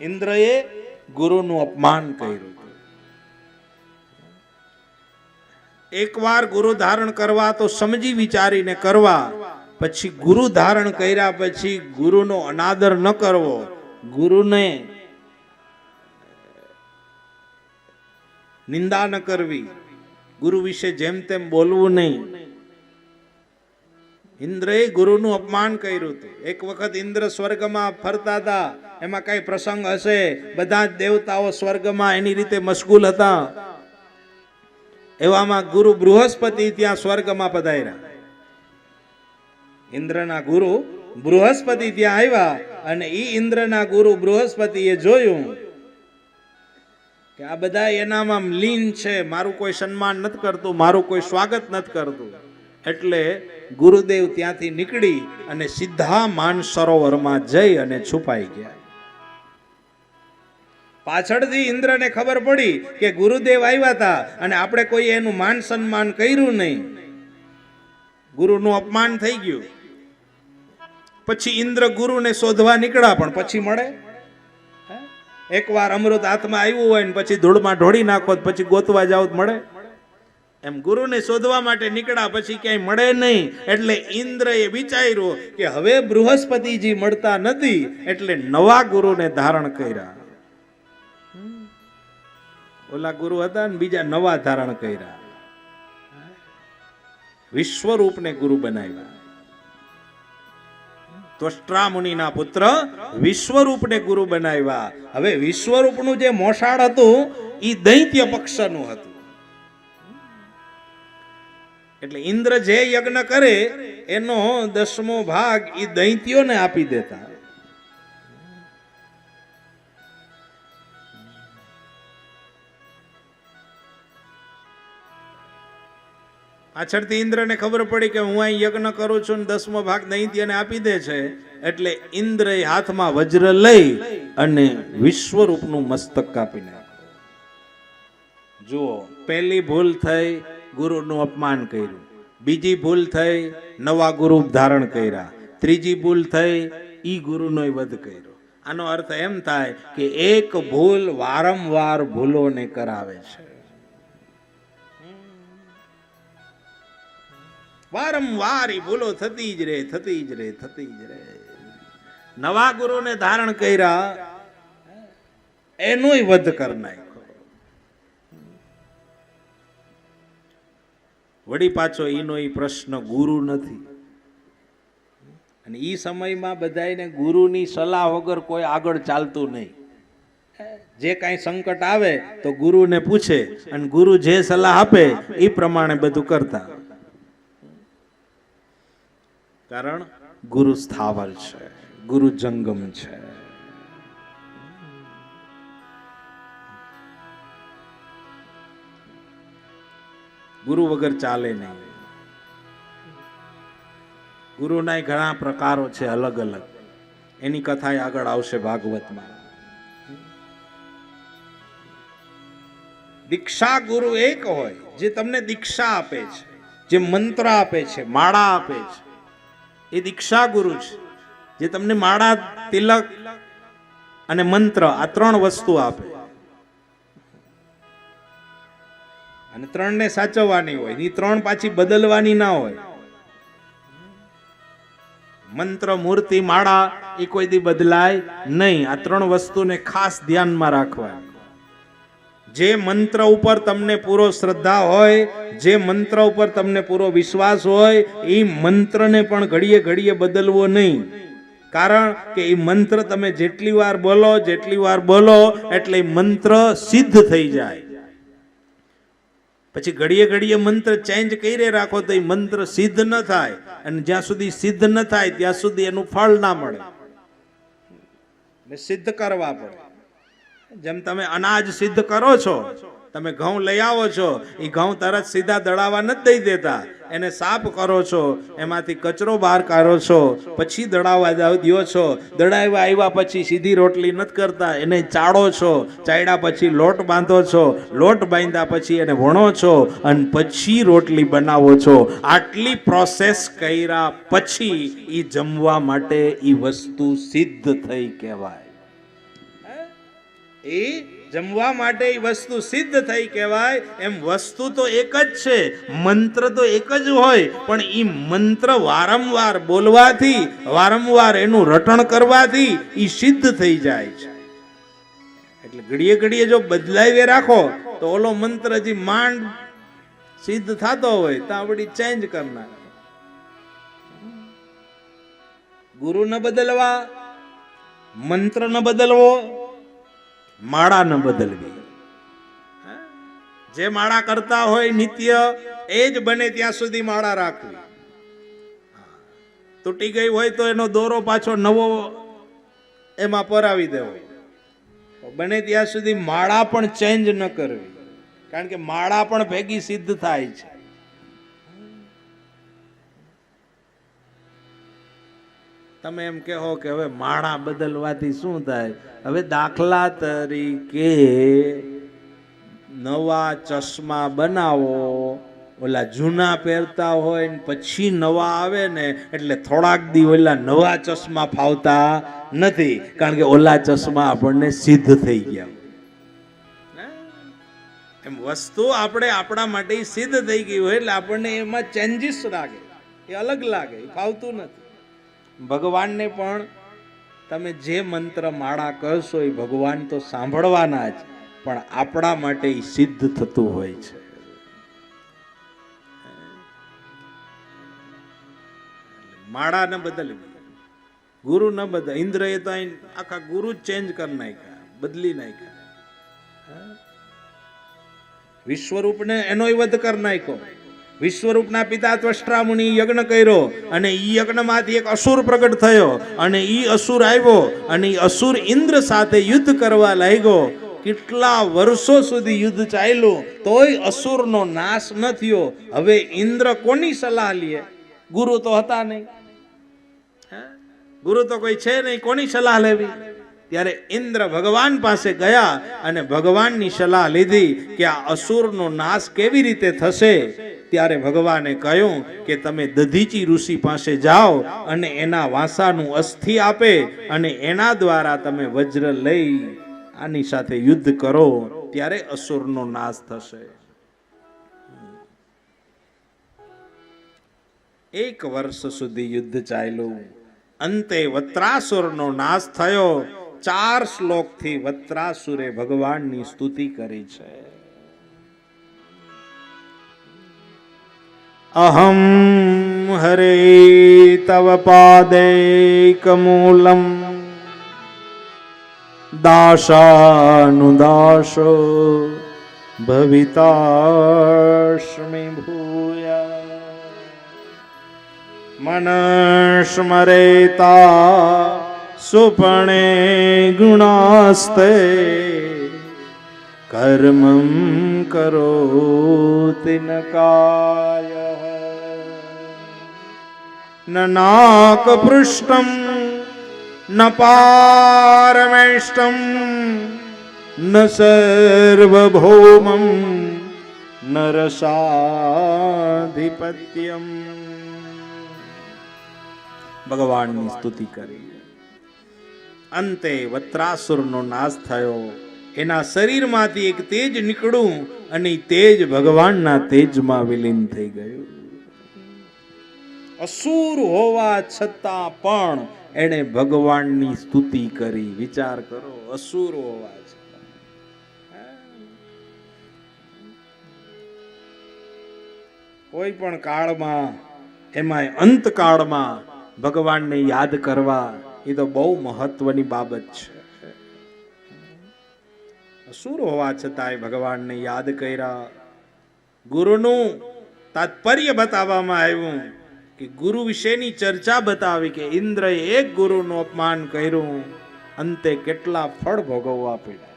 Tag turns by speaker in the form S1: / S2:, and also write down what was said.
S1: ઇન્દ્રએ ગુરુનું અપમાન કર્યું. એકવાર ગુરુ ધારણ કરવા તો સમજી વિચારીને કરવા, પછી ગુરુ ધારણ કર્યા પછી ગુરુનો અનાદર ન કરવો, ગુરુને નિંદા ન કરવી. ગુરુ વિશે જેમ તેમ બોલવું નહીં. ઇન્દ્રએ ગુરુનું અપમાન કર્યું હતું. એક વખત ઇન્દ્ર સ્વર્ગમાં ફરતા હતા. એમાં કઈ પ્રસંગ હશે? બધા જ દેવતાઓ સ્વર્ગમાં એની રીતે મશગુલ હતા. એવામાં ગુરુ બૃહસ્પતિ ત્યાં સ્વર્ગમાં પધાર્યા. ઇન્દ્રના ગુરુ બૃહસ્પતિ ત્યાં આવ્યા અને ઈ ઇન્દ્રના ગુરુ બૃહસ્પતિએ જોયું કે આ બધા એનામાં લીન છે. મારું કોઈ સન્માન નથી કરતું, મારું કોઈ સ્વાગત નથી કરતું. એટલે ગુરુદેવ ત્યાંથી નીકળી અને સીધા માન સરોવરમાં જઈ અને છુપાઈ ગયા. પાછળથી ઇન્દ્રને ખબર પડી કે ગુરુદેવ આવ્યા હતા અને આપણે કોઈ એનું માન સન્માન કર્યું નહીં. ગુરુનું અપમાન થઈ ગયું. પછી ઇન્દ્ર ગુરુને શોધવા નીકળ્યા પણ પછી મળે? એકવાર અમૃત હાથમાં આવ્યું હોય ને પછી ધૂળમાં ઢોળી નાખો પછી ગોતવા જાવ મળે? એમ ગુરુને શોધવા માટે નીકળ્યા પછી ક્યાંય મળે નહીં, એટલે ઇન્દ્રએ વિચાર્યું કે હવે બૃહસ્પતિજી મળતા નથી, એટલે નવા ગુરુને ધારણ કર્યા. ઓલા ગુરુ હતા ને બીજા નવા ધારણ કર્યા. વિશ્વરૂપને ગુરુ બનાવ્યા. ત્વષ્ટ્રા મુનિના પુત્ર વિશ્વરૂપને ગુરુ બનાવ્યા. હવે વિશ્વરૂપનું જે મોસાળ હતું એ દૈત્ય પક્ષનું હતું. એટલે ઇન્દ્ર જે યજ્ઞ કરે, એનો દસમો ભાગ એ દૈત્યોને આપી દેતા. પાછળથી ઇન્દ્રને ખબર પડી કે હું અહીં યજ્ઞ કરું છું ને દસમો ભાગ દૈત્યને આપી દે છે, એટલે ઇન્દ્રએ હાથમાં વજ્ર લઈ અને વિશ્વરૂપનું મસ્તક કાપી નાખ્યું જુઓ, પહેલી ભૂલ થઈ ગુરુનું અપમાન કર્યું. બીજી ભૂલ થઈ, નવા ગુરુ ધારણ કર્યા. ત્રીજી ભૂલ થઈ, ઈ ગુરુનો વધ કર્યો. આનો અર્થ એમ થાય કે એક ભૂલ વારંવાર ભૂલોને કરાવે છે. વારંવાર એ ભૂલો થતી જ રહે થતી જ રહે થતી જ રહે નવા ગુરુને ધારણ કર્યા, એનોય વધ કર વળી પાછો એનો એ પ્રશ્ન ગુરુ નથી. અને એ સમયમાં બધાને ગુરુની સલાહ વગર કોઈ આગળ ચાલતું નહીં. જે કાંઈ સંકટ આવે તો ગુરુને પૂછે અને ગુરુ જે સલાહ આપે એ પ્રમાણે બધું કરતા. કારણ ગુરુ સ્થાવર છે, ગુરુ જંગમ છે. ગુરુ વગર ચાલે નહીં. ગુરુના ઘણા પ્રકારો છે અલગ અલગ. એની કથા આગળ આવશે ભાગવતમાં. દીક્ષા ગુરુ એક હોય, જે તમને દીક્ષા આપે છે, જે મંત્ર આપે છે, માળા આપે છે, એ દીક્ષા ગુરુ છે જે તમને માળા, તિલક અને મંત્ર આ ત્રણ વસ્તુ આપે. અને ત્રણને સાચવવાની હોય એ ત્રણ પાછી બદલવાની ના હોય. મંત્ર, મૂર્તિ, માળા એ કોઈ દી બદલાય નહીં. આ ત્રણ વસ્તુને ખાસ ધ્યાનમાં રાખવાની. જે મંત્ર ઉપર તમને પૂરો શ્રદ્ધા હોય, જે મંત્ર ઉપર તમને પૂરો વિશ્વાસ હોય એ મંત્રને પણ ઘડીએ ઘડીએ બદલવો નહીં. કારણ કે એ મંત્ર તમે જેટલી વાર બોલો, જેટલી વાર બોલો, એટલે મંત્ર સિદ્ધ થઈ જાય. પછી ઘડીએ ઘડીએ મંત્ર ચેન્જ કરી રાખો તો એ મંત્ર સિદ્ધ ન થાય. અને જ્યાં સુધી સિદ્ધ ન થાય, ત્યાં સુધી એનું ફળ ના મળે. ને સિદ્ધ કરવા પડે. જેમ તમે અનાજ સિદ્ધ કરો છો તમે ઘઉં લઈ આવો છો એ ઘઉં તરત સીધા દળાવા નથી દઈ દેતા. એને સાફ કરો છો, એમાંથી કચરો બહાર કાઢો છો, પછી દળાવા દો છો. દળાવ્યા આવ્યા પછી સીધી રોટલી નથી કરતા, એને ચાળો છો ચાળ્યા પછી લોટ બાંધો છો, લોટ બાંધ્યા પછી એને વણો છો, અને પછી રોટલી બનાવો છો. આટલી પ્રોસેસ કર્યા પછી એ જમવા માટે એ વસ્તુ સિદ્ધ થઈ કહેવાય. એ જમવા માટે એ વસ્તુ સિદ્ધ થઈ કહેવાય. એમ વસ્તુ તો એક જ છે. મંત્ર તો એક જ હોય, પણ એ મંત્ર વારંવાર બોલવાથી, વારંવાર એનું રટણ કરવાથી એ સિદ્ધ થઈ જાય છે. એટલે ઘડીએ ઘડીએ જો બદલાવી રાખો, તો ઓલો મંત્ર જે માંડ સિદ્ધ થતો હોય તો આપણી ચેન્જ કરનાર ગુરુ ન બદલવા, મંત્ર ન બદલવો માળા ન બદલવી. જે માળા કરતા હોય નિત્ય, એ જ બને ત્યાં સુધી માળા રાખવી. તૂટી ગઈ હોય તો એનો દોરો પાછો નવો એમાં પરાવી દેવો. બને ત્યાં સુધી માળા પણ ચેન્જ ન કરવી. કારણ કે માળા પણ ભેગી સિદ્ધ થાય છે. તમે એમ કહો કે હવે માળા બદલવાથી શું થાય? હવે દાખલા તરીકે નવા ચશ્મા બનાવો, ઓલા જૂના પહેરતા હોય ને પછી નવા આવે ને, એટલે થોડાક દી ઓલા નવા ચશ્મા ફાવતા નથી. કારણ કે ઓલા ચશ્મા આપણને સિદ્ધ થઈ ગયા. એમ વસ્તુ આપણે આપણા માટે સિદ્ધ થઈ ગઈ હોય એટલે આપણને એમાં ચેન્જીસ લાગે. એ અલગ લાગે, એ ફાવતું નથી. ભગવાનને પણ તમે જે મંત્ર માળા કરશો એ ભગવાન તો સાંભળવાના જ, પણ આપણા માટે એ સિદ્ધ થતું હોય છે. માળા ન બદલવી. ગુરુ ન બદલ ઇન્દ્ર એ તો આખા ગુરુ ચેન્જ કરી નાખ્યા, બદલી નાખ્યા. વિશ્વરૂપને એનો વધ કરી નાખ્યો. વિશ્વરૂપના પિતા ત્વષ્ટ્રા મુનિ યજ્ઞ કર્યો અને ઈ યજ્ઞમાંથી એક અસુર પ્રગટ થયો. અને ઈ અસુર આવ્યો અને ઈ અસુર ઇન્દ્ર સાથે યુદ્ધ કરવા લાગ્યો. કેટલા વર્ષો સુધી યુદ્ધ ચાલ્યું, તોય અસુરનો નાશ ન થયો. હવે ઇન્દ્ર કોની સલાહ લે? ગુરુ તો હતા નહીં? ગુરુ તો કોઈ છે નહીં, કોની સલાહ લેવી? ત્યારે ઇન્દ્ર ભગવાન પાસે ગયા અને ભગવાનની સલાહ લીધી કે આ અસુરનો નાશ કેવી રીતે થશે? ત્યારે ભગવાને કહ્યું કે તમે દધીચી ઋષિ પાસે જાઓ અને એના વાસાનું અસ્થિ આપે અને એના દ્વારા તમે વજ્ર લઈ આની સાથે યુદ્ધ કરો, ત્યારે અસુરનો નાશ થશે. એક વર્ષ સુધી યુદ્ધ ચાલ્યું. અંતે વત્રાસુરનો નાશ થયો. ચાર શ્લોકથી વત્રાસુરે ભગવાનની સ્તુતિ કરી છે. અહમ હરે તવ પાદૈકમૂલમ દાશાનુદાશો ભવિતાશ્મિ ભૂયા. મનસ્મરેતા સુપણે ગુણાસ્તે कर्मं કરોતિ ન કાય ન નાકપૃષ્ટમ ન પારમેષ્ટમ ન સર્વભૌમમ ન રસાધિપત્યમ ભગવાનની સ્તુતિ કરી અંતે વત્રાસુરનો નાશ થયો. એના શરીરમાંથી એક તેજ નીકળ્યું અને તેજ ભગવાનના તેજમાં વિલીન થઈ ગયું. અસુર હોવા છતાં પણ એણે ભગવાનની સ્તુતિ કરી. વિચાર કરો, અસુર હોવા કોઈ પણ કાળમાં, એમાંય અંતકાળમાં ભગવાનને યાદ કરવા એ તો બહુ મહત્વની બાબત છે. અસુર હોવા છતાંય ભગવાનને યાદ કર્યા. ગુરુનું તાત્પર્ય બતાવવામાં આવ્યું કે ગુરુ વિશેની ચર્ચા બતાવી કે ઇન્દ્રએ એક ગુરુનું અપમાન કર્યું. અંતે કેટલા ફળ ભોગવવા પડ્યા.